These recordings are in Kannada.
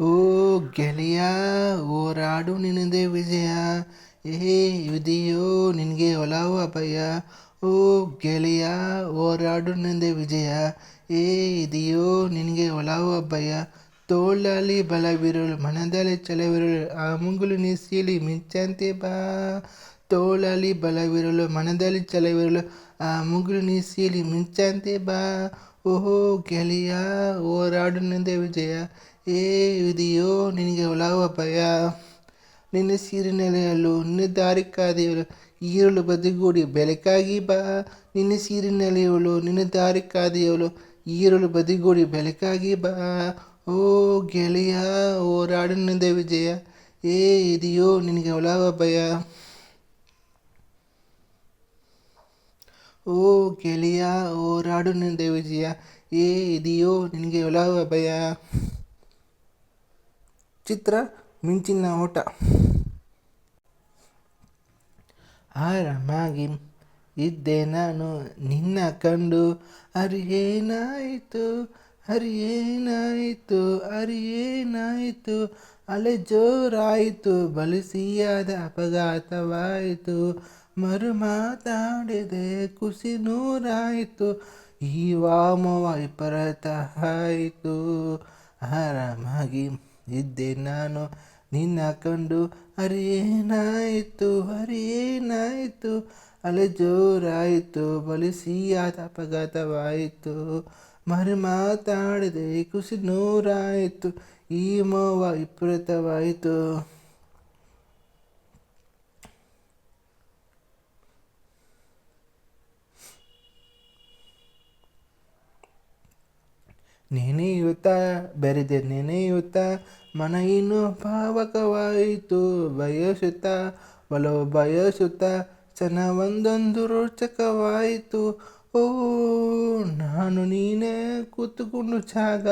ಓ ಗೆಳೆಯ ಹೋರಾಡು ನಿನ್ನದೇ ವಿಜಯ. ಏ ಯುದಿಯೋ, ನಿನಗೆ ಒಲವು ಅಭಯ. ಓ ಗೆಳೆಯ ಹೋರಾಡು ನಿನ್ನದೇ ವಿಜಯ. ಏ ಇದೆಯೋ ನಿನಗೆ ಒಲವು ಅಭಯ. ತೋಳಲ್ಲಿ ಬಲವಿರುಳು, ಮನದಲ್ಲಿ ಛಲವಿರಲು ಆ ಮುಂಗುಲು ನಿಸೀಲಿ ಮಿಂಚಂತೆ ಬಾ. ತೋಳಲ್ಲಿ ಬಲವಿರಲು ಮನದಲ್ಲಿ ಛಲವಿರಲು ಆ ಮುಂಗುಲು ನಿಸೀಲಿ ಮಿಂಚಂತೆ ಬಾ. ಓಹೋ ಗೆಳೆಯ ಹೋರಾಡು ನಿಂದೆ ವಿಜಯ. ಏ ವಿಧಿಯೋ ನಿನಗೆ ಒಲವು ಭಯ. ನಿನ್ನ ಸೀರಿನೆಲೆಯಲ್ಲೂ ನಿನ್ನ ದಾರಿ ಈರಲು ಬದಿಗೂಡಿ ಬೆಳಕಾಗಿ ಬಾ. ನಿನ್ನ ಸೀರಿನೆಲೆಯವಳು ನಿನ್ನ ದಾರಿ ಕಾದೆಯವಳು ಈರಲು ಬದಿಗೂಡಿ ಬೆಳಕಾಗಿ ಬಾ. ಓ ಗೆಳೆಯ, ಓ ನಿನ್ನದೇ ವಿಜಯ. ಏ ಇದೆಯೋ ನಿನಗೆ ಒಲವು ಭಯ. ಓ ಗೆಳೆಯ ಹೋರಾಡು ನಿಂದ ವಿಜಯ. ಏ ಇದೆಯೋ ನಿನಗೆ ಒಲವು ಭಯ. ಚಿತ್ರ ಮಿಂಚಿನ ಓಟ. ಆರಾಮಾಗಿ ಇದ್ದೆ ನಾನು ನಿನ್ನ ಕಂಡು, ಅರಿಯೇನಾಯಿತು ಅರಿಯೇನಾಯಿತು ಅರಿಯೇನಾಯಿತು, ಅಲೆ ಜೋರಾಯಿತು, ಬಲಸಿಯಾದ ಅಪಘಾತವಾಯಿತು ಮರು ಮಾತಾಡಿದೆ ಖುಷಿ ನೂರಾಯಿತು, ಈ ವಾಮವ ವಿಪರೀತ ಆಯಿತು ಆರಾಮಾಗಿ ಇದ್ದೆ ನಾನು ನಿನ್ನ ಕಂಡು, ಅರಿಯೇನಾಯಿತು ಅರಿಯೇನಾಯಿತು? ಅಲೆ ಜೋರಾಯಿತು ಬಲಿಸಿಯಾದ ಅಪಘಾತವಾಯಿತು. ಮರೆ ಮಾತಾಡಿದೆ ಖುಷಿ ನೂರಾಯಿತು, ಈ ಮೋವ ವಿಪರೀತವಾಯಿತು. ನೆನೆಯುತ್ತಾ ಬೆರೆದೆ ನೆನೆಯುತ್ತ ಮನ ಇನ್ನೂ ಭಾವಕವಾಯಿತು ಬಯಸುತ್ತ, ಒಲವು ಬಯಸುತ್ತ ಒಂದೊಂದು ರೋಚಕವಾಯಿತು. ಓ, ನಾನು ನೀನೇ ಕೂತುಕೊಂಡು ಜಾಗ,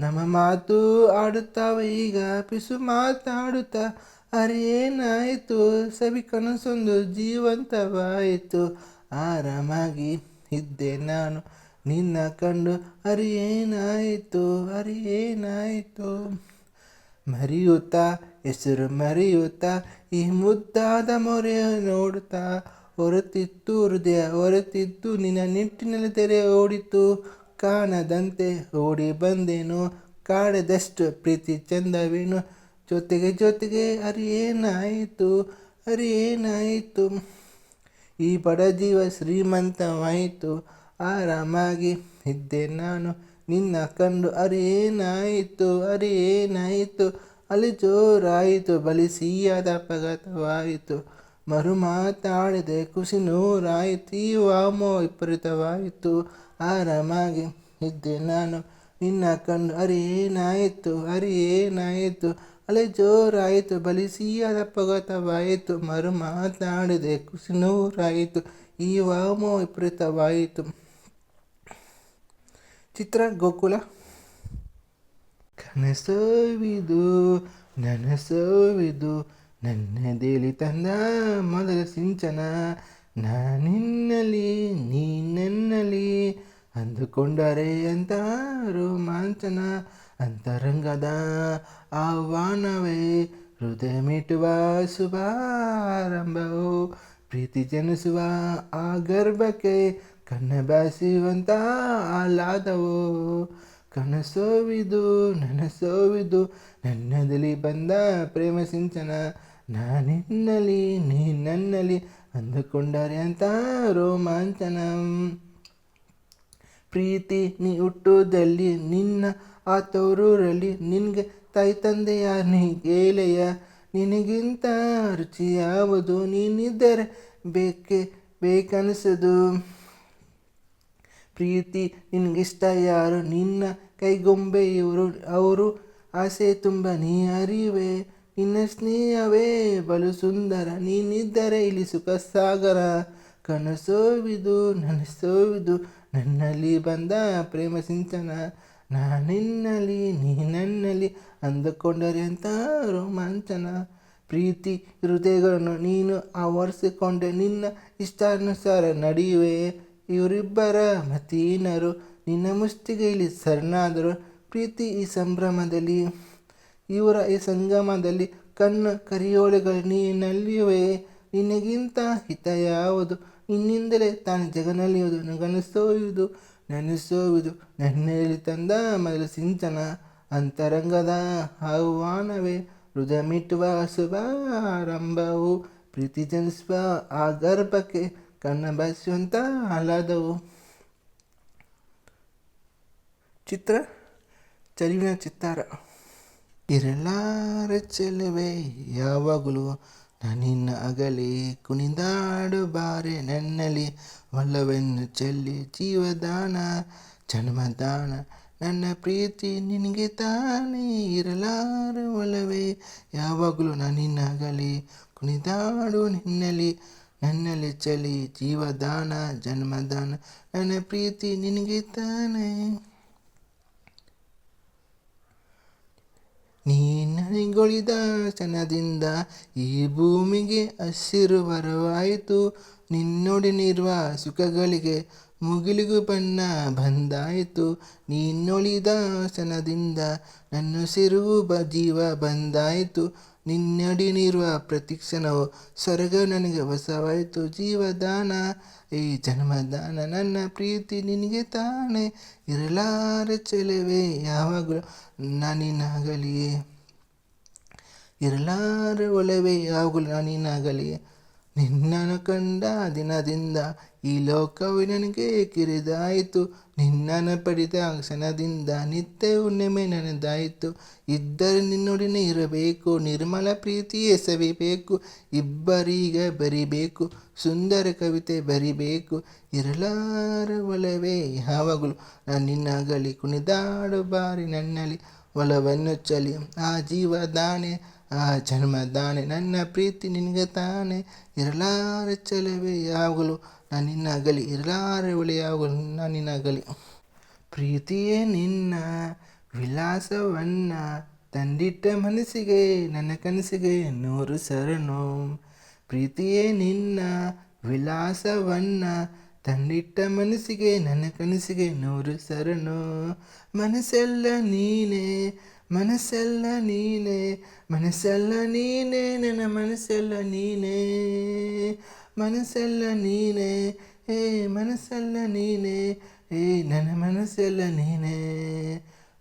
ನಮ್ಮ ಮಾತು ಆಡುತ್ತಾವ ಈಗ, ಪಿಸು ಮಾತಾಡುತ್ತಾ ಅರೇನಾಯಿತು ಸವಿ ಕನಸೊಂದು ಜೀವಂತವಾಯಿತು. ಆರಾಮಾಗಿ ಇದ್ದೆ ನಾನು. ನಿನ್ನ ಕಂಡು ಅರಿಯೇನಾಯಿತು ಅರಿಯೇನಾಯಿತು? ಮರೆಯುತ್ತಾ, ಹೆಸರು ಮರೆಯುತ್ತಾ, ಈ ಮುದ್ದಾದ ಮೊರೆ ನೋಡುತ್ತಾ, ಹೊರತಿತ್ತು ಹೃದಯ, ಹೊರತಿತ್ತು ನಿನ್ನ ನಿಟ್ಟಿನಲ್ಲಿ ತೆರೆ ಓಡಿತು ಕಾಣದಂತೆ ಓಡಿ ಬಂದೇನು ಕಾಡದಷ್ಟು ಪ್ರೀತಿ ಚಂದವೇನು? ಜೊತೆಗೆ ಜೊತೆಗೆ ಅರಿಯೇನಾಯಿತು ಅರಿಯೇನಾಯಿತು? ಈ ಬಡ ಜೀವ ಶ್ರೀಮಂತವಾಯಿತು ಆರಾಮಾಗಿ ಇದ್ದೆ ನಾನು. ನಿನ್ನ ಕಂಡು ಅರಿಯೇನಾಯಿತು ಅರಿಯೇನಾಯಿತು? ಅಲ್ಲಿ ಜೋರಾಯಿತು, ಬಲಿ ಸಿಹಿಯಾದ ಅಪಘಾತವಾಯಿತು. ಮರು ಮಾತಾಡಿದೆ ಖುಷಿ ನೂರಾಯಿತು ಈ ವಾಮೋ ವಿಪರೀತವಾಯಿತು. ಆರಾಮಾಗಿ ಇದ್ದೆ ನಾನು. ನಿನ್ನ ಕಂಡು ಅರಿಯೇನಾಯಿತು ಅರಿಯೇನಾಯಿತು? ಅಲೆ ಜೋರಾಯಿತು, ಬಲಿ ಸಿಹಿಯಾದ ಅಪಘಾತವಾಯಿತು. ಮರು ಮಾತಾಡಿದೆ ಖುಷಿ ನೂರಾಯಿತು ಈ ವಾಮೋ ವಿಪರೀತವಾಯಿತು. ಚಿತ್ರ ಗೋಕುಲ. ಕನಸೋವಿದು, ನನಸೋವಿದು ನನ್ನದೇಲಿ ತಂದ ಮೊದಲ ಸಿಂಚನ. ನಾನಿನ್ನಲಿ ನೀ ನನ್ನಲಿ ಅಂದುಕೊಂಡರೆ ಅಂತ ರೋಮಾಂಚನ. ಅಂತರಂಗದ ಆಹ್ವಾನವೇ ಹೃದಯ ಮೀಟುವ ಶುಭಾರಂಭವು, ಪ್ರೀತಿ ಜನಿಸುವ ಆ ಗರ್ಭಕ್ಕೆ ಕಣ್ಣ ಬಾಸಿಯುವಂತ ಆಹ್ಲಾದವು ಕನಸೋವಿದು ನನಸೋವಿದು ನನ್ನದಲ್ಲಿ ಬಂದ ಪ್ರೇಮ ಸಿಂಚನ. ನಾನಿನ್ನಲಿ ನೀ ನನ್ನಲ್ಲಿ ಅಂದುಕೊಂಡರೆ ಅಂತ ರೋಮಾಂಚನ. ಪ್ರೀತಿ ನೀ ಹುಟ್ಟುದಲ್ಲಿ ನಿನ್ನ ಆ ತೋರೂರಲ್ಲಿ ನಿನಗೆ ತಾಯಿ ತಂದೆಯ, ನೀ ಗೇಲೆಯ ನಿನಗಿಂತ ರುಚಿ ಯಾವುದು ನೀನಿದ್ದರೆ ಬೇಕೆ ಬೇಕನಿಸದು ಪ್ರೀತಿ, ನಿನಗಿಷ್ಟ ಯಾರು? ನಿನ್ನ ಕೈಗೊಂಬೆ ಇವರು, ಅವರು ಆಸೆ ತುಂಬ ನೀ ಅರಿವೆ, ನಿನ್ನ ಸ್ನೇಹವೇ ಬಲು ಸುಂದರ. ನೀನಿದ್ದರೆ ಇಲ್ಲಿ ಸುಖ ಸಾಗರ. ಕನಸೋವಿದು ನನಸೋವಿದು ನನ್ನಲ್ಲಿ ಬಂದ ಪ್ರೇಮ ಸಿಂಚನ. ನಾನಿನ್ನಲ್ಲಿ ನೀ ನನ್ನಲ್ಲಿ ಅಂದುಕೊಂಡರೆ ಅಂತ ರೋಮಾಂಚನ? ಪ್ರೀತಿ ಹೃದಯಗಳನ್ನು ನೀನು ಆವರಿಸಿಕೊಂಡೆ, ನಿನ್ನ ಇಷ್ಟಾನುಸಾರ ನಡೆಯುವೆ. ಇವರಿಬ್ಬರ ಮತೀನರು ನಿನ್ನ ಮುಷ್ಟಿಗೆಯಲ್ಲಿ ಶರಣಾದರು. ಪ್ರೀತಿ ಈ ಸಂಭ್ರಮದಲ್ಲಿ, ಇವರ ಈ ಸಂಗಮದಲ್ಲಿ ಕಣ್ಣು ಕರಿಯೋಳೆಗಳು ನೀನಲ್ಲಿವೆ. ನಿನಗಿಂತ ಹಿತ ಯಾವುದು? ನಿನ್ನಿಂದಲೇ ತಾನು ಜಗನಲ್ಲಿಯುವುದು ನನಗನಿಸೋಯುವುದು ನೆನೆಸೋವುದು ನನ್ನಲ್ಲಿ ತಂದ ಮೊದಲು ಸಿಂಚನ, ಅಂತರಂಗದ ಆಹ್ವಾನವೇ. ಹೃದಯ ಮಿಟ್ಟುವ ಶುಭಾರಂಭವು ಪ್ರೀತಿ ಜನಿಸುವ ಆ ಗರ್ಭಕ್ಕೆ ಕಣ್ಣ ಬಯಸುವಂಥ ಆಹ್ಲಾದವು ಚಿತ್ರ ಚಲಿವಿನ ಚಿತ್ತಾರ. ಇರಲಾರ ಚೆಲುವೆ ಯಾವಾಗಲೂ ನಾನಿನ್ನ ಅಗಲಿ, ಕುಣಿದಾಡು ಬಾರೆ ನನ್ನಲ್ಲಿ. ಒಲ್ಲವೆನ್ನು ಚೆಲ್ಲಿ ಜೀವದಾನ, ಜನ್ಮದಾನ, ನನ್ನ ಪ್ರೀತಿ ನಿನಗೆ ತಾನೇ. ಇರಲಾರ ಒಲವೇ ಯಾವಾಗಲೂ ನಾನಿನ್ನ ಅಗಲಿ, ಕುಣಿದಾಡು ನಿನ್ನಲ್ಲಿ. ನನ್ನಲ್ಲಿ ಚಲಿ ಜೀವದಾನ, ಜನ್ಮದಾನ, ನನ್ನ ಪ್ರೀತಿ ನಿನಗೆ ತಾನೆ. ನನಗೊಳಿದ ಕ್ಷಣದಿಂದ ಈ ಭೂಮಿಗೆ ಹಸಿರು ವರವಾಯಿತು. ನಿನ್ನೊಡನಿರುವ ಸುಖಗಳಿಗೆ ಮುಗಿಲಿಗೂ ಬಣ್ಣ ಬಂದಾಯಿತು. ನೀನೊಳಿದ ಕ್ಷಣದಿಂದ ನನ್ನುಸಿರು ಬ, ಜೀವ ಬಂದಾಯಿತು. ನಿನ್ನೊಡನಿರುವ ಪ್ರತಿ ಕ್ಷಣವು ಸ್ವರ್ಗ ನನಗೆ ಹೊಸವಾಯಿತು. ಜೀವದಾನ, ಈ ಜನ್ಮದಾನ ನನ್ನ ಪ್ರೀತಿ ನಿನಗೆ ತಾನೆ. ಇರಲಾರ ಚೆಲವೇ ಯಾವಾಗಲೂ ನಾನಿನಾಗಲಿ ಇರಲಾರ ಒಲವೇ ಯಾವಾಗಲೂ ನಾನಿನಾಗಲಿ ನಿನ್ನನ್ನು ಕಂಡ ದಿನದಿಂದ ಈ ಲೋಕವು ನನಗೆ ಕಿರಿದಾಯಿತು. ನಿನ್ನನ್ನು ಪಡೆದ ಕ್ಷಣದಿಂದ ನಿತ್ಯ ಹುಣ್ಣಿಮೆ ನನ್ನದಾಯಿತು ಇದ್ದರೆ ನಿನ್ನೊಡನೆ ಇರಬೇಕು, ನಿರ್ಮಲ ಪ್ರೀತಿ ಎಸಬೇಕು ಇಬ್ಬರೀಗ ಬರಿಬೇಕು, ಸುಂದರ ಕವಿತೆ ಬರಿಬೇಕು. ಇರಲಾರ ಒಲವೇ ಯಾವಾಗಲೂ ನನ್ನಿನ್ನಾಗಲಿ ಕುಣಿದಾಡು ಬಾರಿ ನನ್ನಲ್ಲಿ ಒಲವನ್ನು ಚಲಿ. ಆ ಜೀವ ದಾನೆ, ಆ ಜನ್ಮದಾನೆ ನನ್ನ ಪ್ರೀತಿ ನಿನಗೆ ತಾನೆ. ಇರಲಾರ ಚಲವೇ ಯಾವಾಗಲೂ ನಾನಿನ್ನಾಗಲಿ ಇರಲಾರ ಒಳೆ ಯಾವಾಗಲೂ ನಾನಿನ್ನಾಗಲಿ ಪ್ರೀತಿಯೇ ನಿನ್ನ ವಿಲಾಸವನ್ನ ತಂದಿಟ್ಟ ಮನಸ್ಸಿಗೆ, ನನ್ನ ಕನಸಿಗೆ ನೂರು ಸರಣು ಪ್ರೀತಿಯೇ ನಿನ್ನ ವಿಲಾಸವನ್ನ ತಂದಿಟ್ಟ ಮನಸ್ಸಿಗೆ, ನನ್ನ ಕನಸಿಗೆ ನೂರು ಸರಣು ಮನಸ್ಸೆಲ್ಲ ನೀನೇ ಮನಸ್ಸೆಲ್ಲ ನೀನೇ ಮನಸ್ಸೆಲ್ಲ ನೀನೇ, ನನ್ನ ಮನಸ್ಸೆಲ್ಲ ನೀನೇ. ಮನಸ್ಸೆಲ್ಲ ನೀನೇ, ಏ ಮನಸ್ಸೆಲ್ಲ ನೀನೇ, ಏ ನನ್ನ ಮನಸ್ಸೆಲ್ಲ ನೀನೇ.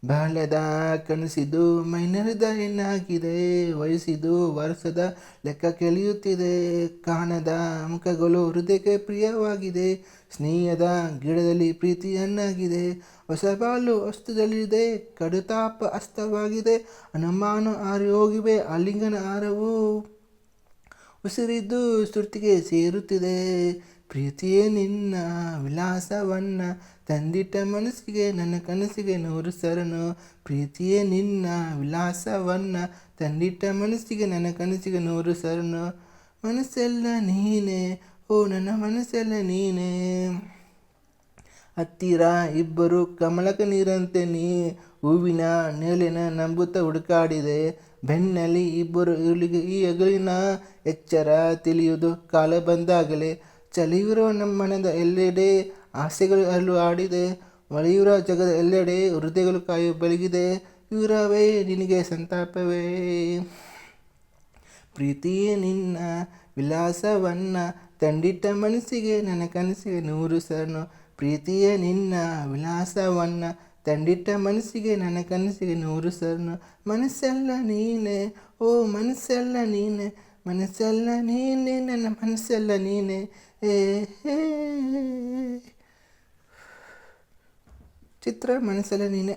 ಬಾಲ್ಯದ ಕನಸಿದು ಮೈನರದ ಹೆಣ್ಣಾಗಿದೆ, ವಯಸ್ಸಿದು ವರ್ಷದ ಲೆಕ್ಕ ಕೆಳೆಯುತ್ತಿದೆ. ಕಾಣದ ಮುಖಗಳು ಹೃದಯಕ್ಕೆ ಪ್ರಿಯವಾಗಿದೆ, ಸ್ನೇಹದ ಗಿಡದಲ್ಲಿ ಪ್ರೀತಿಯನ್ನಾಗಿದೆ. ಹೊಸ ಬಾಲು ಹಸ್ತದಲ್ಲಿದೆ, ಕಡುತಾಪ ಅಸ್ತವಾಗಿದೆ ಅನುಮಾನ ಆರಿ ಹೋಗಿವೆ ಆಲಿಂಗನ ಹಾರವು ಉಸಿರಿದ್ದು ಸ್ತುತಿಗೆ ಸೇರುತ್ತಿದೆ. ಪ್ರೀತಿಯೇ ನಿನ್ನ ವಿಲಾಸವನ್ನ ತಂದಿಟ್ಟ ಮನಸ್ಸಿಗೆ, ನನ್ನ ಕನಸಿಗೆ ನೂರು ಸರನು. ಪ್ರೀತಿಯೇ ನಿನ್ನ ವಿಲಾಸವನ್ನ ತಂದಿಟ್ಟ ಮನಸ್ಸಿಗೆ, ನನ್ನ ಕನಸಿಗೆ ನೂರು ಸರನು. ಮನಸ್ಸೆಲ್ಲ ನೀನೇ, ಓ ನನ್ನ ಮನಸ್ಸೆಲ್ಲ ನೀನೇ. ಹತ್ತಿರ ಇಬ್ಬರು ಕಮಲಕ ನೀರಂತೆ ನೀ ಹೂವಿನ ನೇಲಿನ ನಂಬುತ್ತಾ ಹುಡುಕಾಡಿದೆ. ಬೆನ್ನಲ್ಲಿ ಇಬ್ಬರು ಇರುಳಿಗೆ ಈ ಹಗಲಿನ ಎಚ್ಚರ ತಿಳಿಯುವುದು. ಕಾಲ ಬಂದಾಗಲೇ ಚಲಿಯುವ ನಮ್ಮ ಮನದ ಎಲ್ಲೆಡೆ ಆಸೆಗಳು ಅಲ್ಲು ಆಡಿದೆ ಒಳೆಯುವ ಜಗದ ಎಲ್ಲೆಡೆ ಹೃದಯಗಳು ಕಾಯು ಬೆಳಗಿದೆ. ಇವರವೇ ನಿನಗೆ ಸಂತಾಪವೇ. ಪ್ರೀತಿಯೇ ನಿನ್ನ ವಿಲಾಸವನ್ನ ತಂಡಿಟ್ಟ ಮನಸ್ಸಿಗೆ ನನ್ನ ಕನಸಿಗೆ ನೂರು ಸರನು. ಪ್ರೀತಿಯೇ ನಿನ್ನ ವಿಲಾಸವನ್ನ ತಂದಿಟ್ಟ ಮನಸ್ಸಿಗೆ ನನ್ನ ಕನಸಿಗೆ ನೂರು ಸರ್ನ. ಮನಸ್ಸೆಲ್ಲ ನೀನೆ, ಓ ಮನಸ್ಸೆಲ್ಲ ನೀನೆ ಮನಸ್ಸೆಲ್ಲ ನೀನೆ, ನನ್ನ ಮನಸ್ಸೆಲ್ಲ ನೀನೆ. ಏ ಚಿತ್ರ ಮನಸ್ಸೆಲ್ಲ ನೀನೆ.